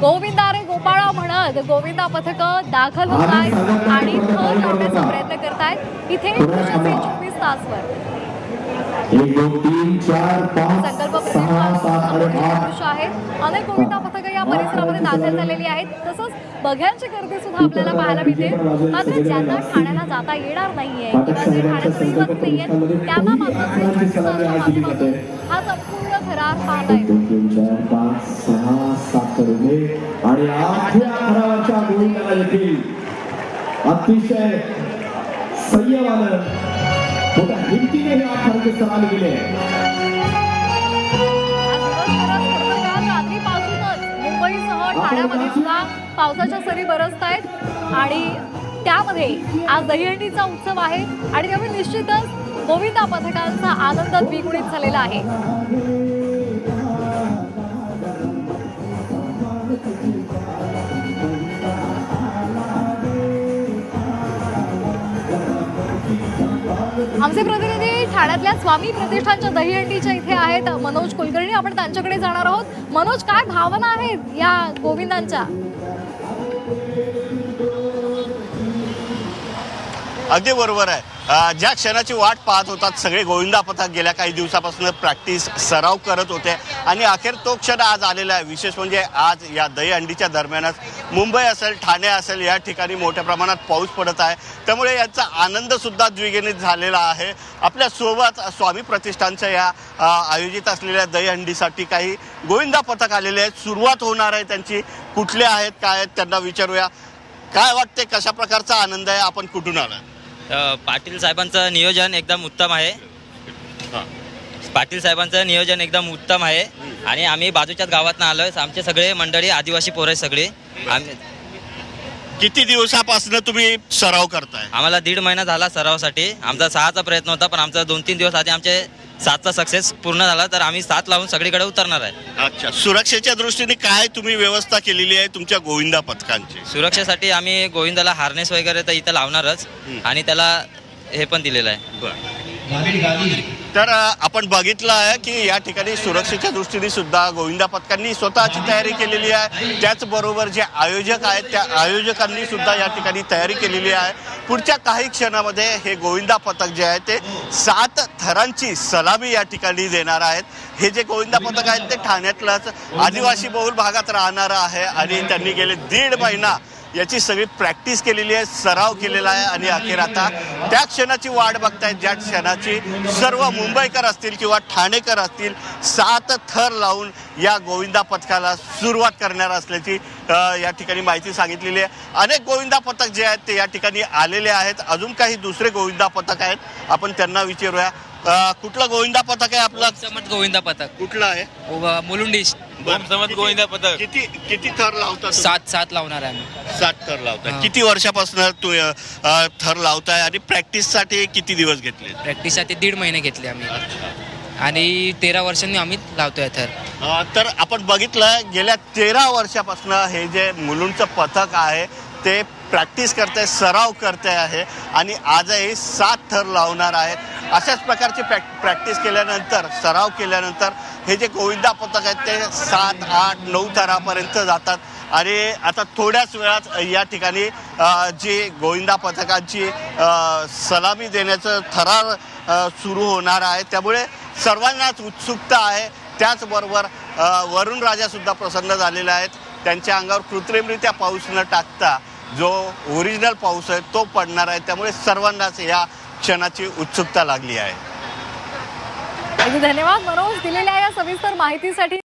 गोविंदा रे गोपाळा म्हणत गोविंदा पथक दाखल होत आहेत आणि थर लावण्याचा प्रयत्न करतायत इथे चोवीस तासवर. संकल्प आहेत. अनेक गोविंदा पथकं या परिसरामध्ये दाखल झालेली आहेत. तसंच बघ्यांची गर्दी सुद्धा आपल्याला पाहायला मिळते. मात्र ज्यांना ठाण्याला जाता येणार नाहीये किंवा जे ठाण्यात रहिवासी नाहीयेत त्यांना मात्र हा संपूर्ण थरार पाहता येतो अतिशय संयमानं मोठ्या हिमतीने हे आठ थराचे गेले. मुंबईसह ठाण्यामध्ये सुद्धा पावसाच्या सरी बरसत आहेत आणि त्यामध्ये आज दहीहंडीचा उत्सव आहे आणि त्यामुळे निश्चितच गोविंदा पथकांचा आनंद द्विगुणित झालेला आहे. आमचे प्रतिनिधी ठाण्यातल्या स्वामी प्रतिष्ठानच्या दहीहंडीच्या इथे आहेत मनोज कुलकर्णी. आपण त्यांच्याकडे जाणार आहोत. मनोज काय भावना आहेत या गोविंदांच्या? अगदी बरोबर आहे. ज्या क्षणाची वाट पाहत होतात सगळे गोविंदा पथक गेल्या काही दिवसापासून प्रॅक्टिस सराव करत होते. आणि अखेर तो क्षण आज आलेला आहे. विशेष म्हणजे आज या दहीहंडीच्या दरम्यानच मुंबई असेल ठाणे असेल या ठिकाणी मोठ्या प्रमाणात पाऊस पडत आहे. त्यामुळे याचा आनंद सुद्धा द्विगुणित झालेला आहे. आपल्यासोबत स्वामी प्रतिष्ठानच्या या आयोजित असलेल्या दहीहंडीसाठी काही गोविंदा पथक आलेले आहेत. सुरुवात होणार आहे त्यांची. कुठले आहेत काय आहेत त्यांना विचारूया. काय वाटते कशा प्रकारचा आनंद आहे? आपण कुठून आला पाटील साहेबांचं नियोजन एकदम उत्तम आहे. हां. पाटील साहेबांचं नियोजन एकदम उत्तम आहे. आणि आम्ही बाजूच्याच गावातनं आलो आहे आमचे सगळे मंडळी आदिवासी पोरं सगळे. आम्ही किती दिवसापासून तुम्ही सराव करताय? आम्हाला दीड महिना झाला सरावासाठी. आमचा सहाचा प्रयत्न होता पण आमचा दोन तीन दिवस आधी आमचे सातचा सक्सेस पूर्ण झाला तर आम्ही सात लावून सगळीकडे उतरणार आहे. अच्छा सुरक्षेच्या दृष्टीने काय तुम्ही व्यवस्था केलेली आहे तुमच्या गोविंदा पथकांची? सुरक्षेसाठी आम्ही गोविंदाला हार्नेस वगैरे तर इथं लावणारच. आणि त्याला हे पण दिलेलं आहे. तर अ, आपण बघितलं आहे की या ठिकाणी सुरक्षेच्या दृष्टीने सुद्धा गोविंदा पथकांनी स्वतःची तयारी केलेली आहे. त्याचबरोबर जे आयोजक आहेत त्या आयोजकांनी सुद्धा या ठिकाणी तयारी केलेली आहे. पुढच्या काही क्षणामध्ये हे गोविंदा पथक जे आहे ते सात थरांची सलामी या ठिकाणी देणार आहेत. हे जे गोविंदा पथक आहेत ते ठाण्यातलंच आदिवासी बहुल भागात राहणारं आहे आणि त्यांनी गेले दीड महिना याची सगळी प्रॅक्टिस केलेली आहे सराव केलेला आहे आणि अखेर आता त्या क्षणाची वाट बघतायत ज्या क्षणाची सर्व मुंबईकर असतील किंवा ठाणेकर असतील सात थर लावून या गोविंदा पथकाला सुरुवात करणार असल्याची या ठिकाणी माहिती सांगितलेली आहे. अनेक गोविंदा पथक जे आहेत ते या ठिकाणी आलेले आहेत. अजून काही दुसरे गोविंदा पथक आहेत आपण त्यांना विचारूया. कुठलं गोविंदा पथक आहे आपलं? गोविंदा पथक. कुठलं आहे? मुलुंडी किती- गोविंदा पथक किती किती थर लावता तुम्ही? सात सात लावणार आहे आम्ही. सात थर लावताय. हा. किती वर्षापासून तू अ, थर लावताय आणि प्रॅक्टिससाठी किती दिवस घेतले प्रॅक्टिससाठी दीड महिने घेतले आम्ही. आणि तेरा वर्षांनी आम्ही लावतोय थर. अ, तर आपण बघितलं गेल्या तेरा वर्षापासून हे जे मुलुंडचं पथक आहे ते प्रॅक्टिस करते सराव करते आहे आणि आजही सात थर लावणार आहेत अशाच प्रकारची प्रॅक प्रॅक्टिस केल्यानंतर सराव केल्यानंतर हे जे गोविंदा पथक आहेत ते सात आठ नऊ थरापर्यंत जातात. आणि आता थोड्याच वेळात या ठिकाणी जी गोविंदा पथकांची सलामी देण्याचं थरार सुरू होणार आहे. त्यामुळे सर्वांनाच उत्सुकता आहे. त्याचबरोबर वरुण राजासुद्धा प्रसन्न झालेले आहेत. त्यांच्या अंगावर कृत्रिमरित्या पाऊस न टाकता जो ओरिजिनल पाऊस आहे तो पडणार आहे. त्यामुळे सर्वांनाच या क्षणाची उत्सुकता लागली आहे. धन्यवाद मनोज दिलेल्या या सविस्तर माहितीसाठी